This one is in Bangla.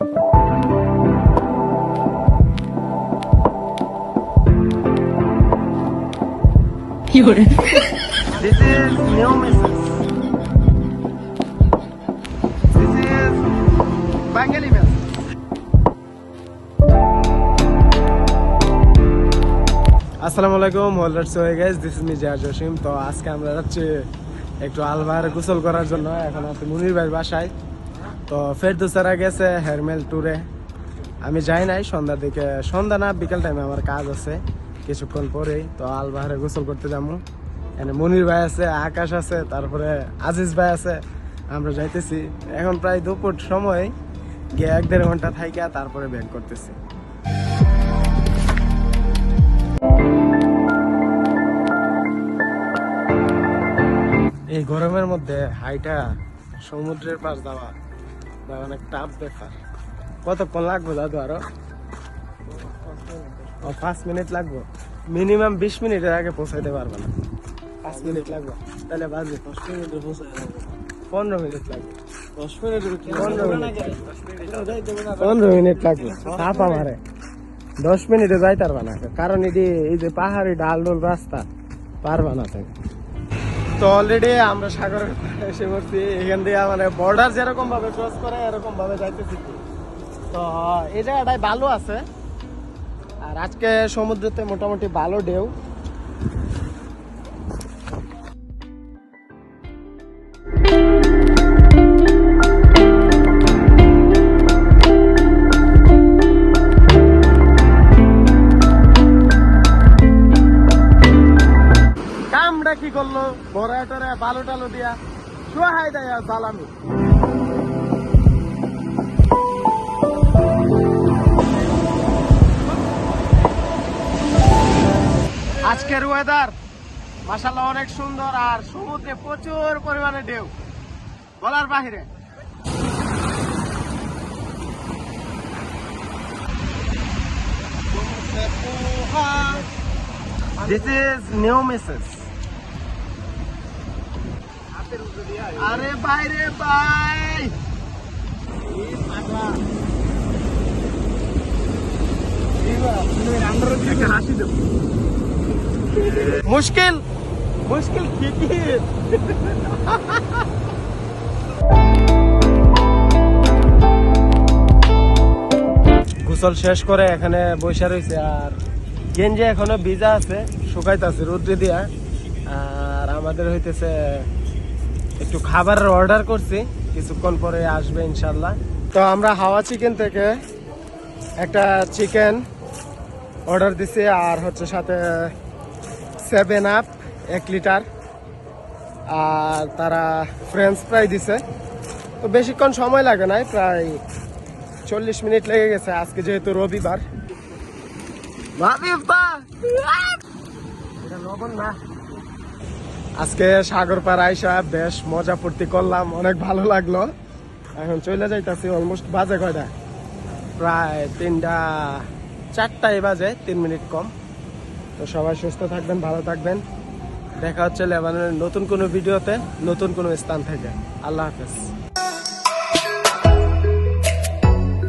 This is new. This is Bengali. আসসালামু আলাইকুম welcome to guys this is me Zia Jasim তো আজকে আমরা যাচ্ছি একটু আলবার গোসল করার জন্য। এখন আছি মুনির ভাইয়ের বাসায়। তো ফের ফেরদুসারা গেছে হেরমেল ট্যুরে আমি যাই নাই, সন্ধ্যার দিকে সন্ধ্যা না, বিকেল টাইমে আমার কাজ আছে, কিছুক্ষণ পরেই। তো আলবাহারে গোসল করতে যাব। এখানে মনির ভাই আছে, আকাশ আছে, তারপরে আজিজ ভাই আছে, আমরা যাইতেছি। এখন প্রায় দুপুর সময়, গিয়ে এক দেড় ঘণ্টা থাইকা, তারপরে ব্যাক করতেছি। এই গরমের মধ্যে হাইটা সমুদ্রের পাশ যাওয়া বা অনেক টাফ ব্যাপার। কতক্ষণ লাগবে দাদু আরও? ও পাঁচ মিনিট লাগবে। মিনিমাম বিশ মিনিটের আগে পৌঁছাইতে পারবে না। পাঁচ মিনিট লাগবে। তাহলে বাজবে দশ মিনিটে পৌঁছাই পনেরো মিনিট লাগবে। দশ মিনিট। পনেরো মিনিট লাগবে। চাপ আমারে। দশ মিনিটে যাইতে পারবা না। কারণ এটি এই যে পাহাড়ি ডাল ডোল রাস্তা পারবা না তুমি তো অলরেডি আমরা সাগর এসে পড়ছি। এখান দিয়ে মানে বর্ডার যেরকম ভাবে ক্রস করে এরকম ভাবে যাইতেছি। তো, এই জায়গাটায় ভালো আছে। আর আজকে সমুদ্রতে মোটামুটি ভালো ঢেউ। কামটা কি করল? বড় টরে বালু টালু দিয়া। সোহাই দেয় জ্বালামি আজকের ওয়েদার মাসাল্লাহ অনেক সুন্দর আর সমুদ্রে প্রচুর পরিমাণে ঢেউ। বলার বাহিরে। This is new missus. আরে ভাই রে ভাই। মুশকিল। মুশকিল খিকির গোসল শেষ করে এখানে বসে রয়েছে আর গেঞ্জি এখনও ভিজা আছে শুকাইতেছে রোদ্রে দিয়া। আর আমাদের হইতেছে একটু খাবারের অর্ডার করছি কিছুক্ষণ পরে আসবে ইনশাল্লাহ তো আমরা হাওয়া চিকেন থেকে একটা চিকেন অর্ডার দিছি আর হচ্ছে সাথে সেভেন আপ এক লিটার। আর তারা ফ্রেঞ্চ ফ্রাই দিছে। তো বেশিক্ষণ সময় লাগে নাই প্রায় চল্লিশ মিনিট লেগে গেছে আজকে যেহেতু রবিবার। লবণ না। আজকে সাগর পাড় আইসা বেশ মজা ফুর্তি করলাম, অনেক ভালো লাগল। এখন চলে যাইতাছি অলমোস্ট বাজে কয়টা? প্রায় তিনটা চারটায় বাজে, তিন মিনিট কম। তো সবাই সুস্থ থাকবেন, ভালো থাকবেন। দেখা হচ্ছে লেবাননের নতুন কোনো ভিডিওতে, নতুন কোনো স্থান থেকে। আল্লাহ হাফেজ।